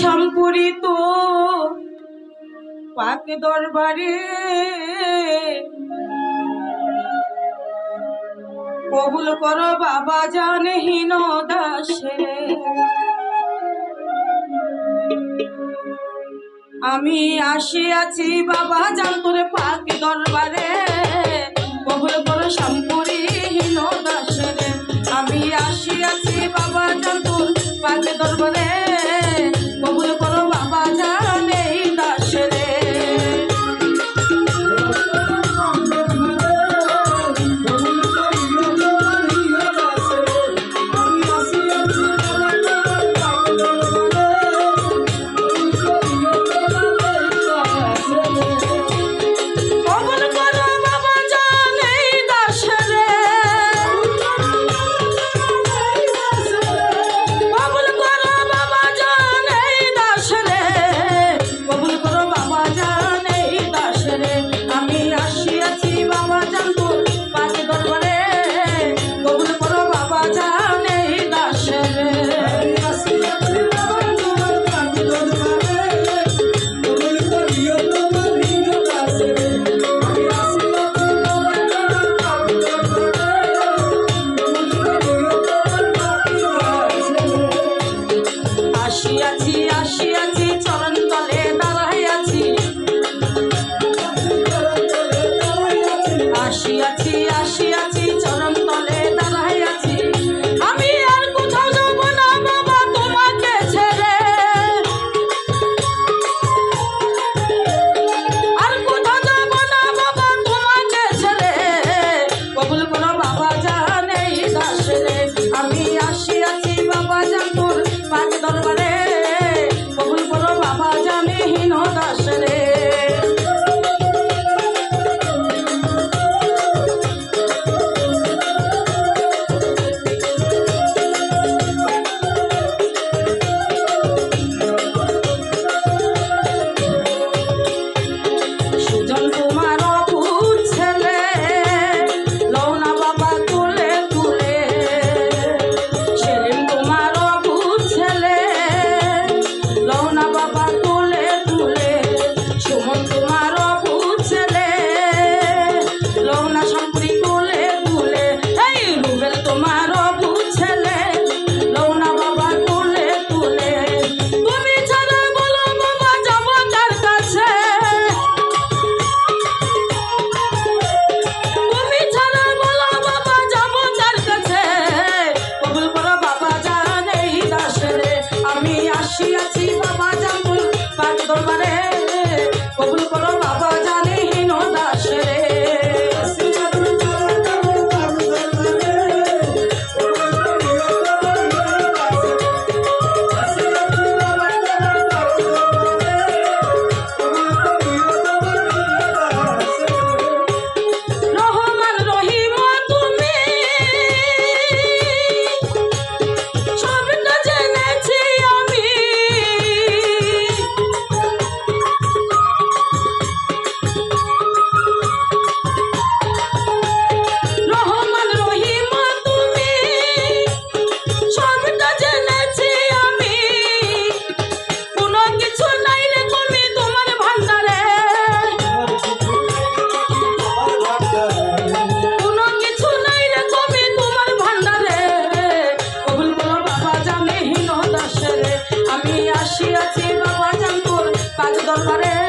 সম্পূরিত পাক দরবারে। কবুল কর বাবা জানহীন দাসে। আমি আসিয়াছি বাবা জান তোরে পাক দরবারে। কবুল কর সম্পূর্ণ আসিয়াছি আসি juntinho. দরবারে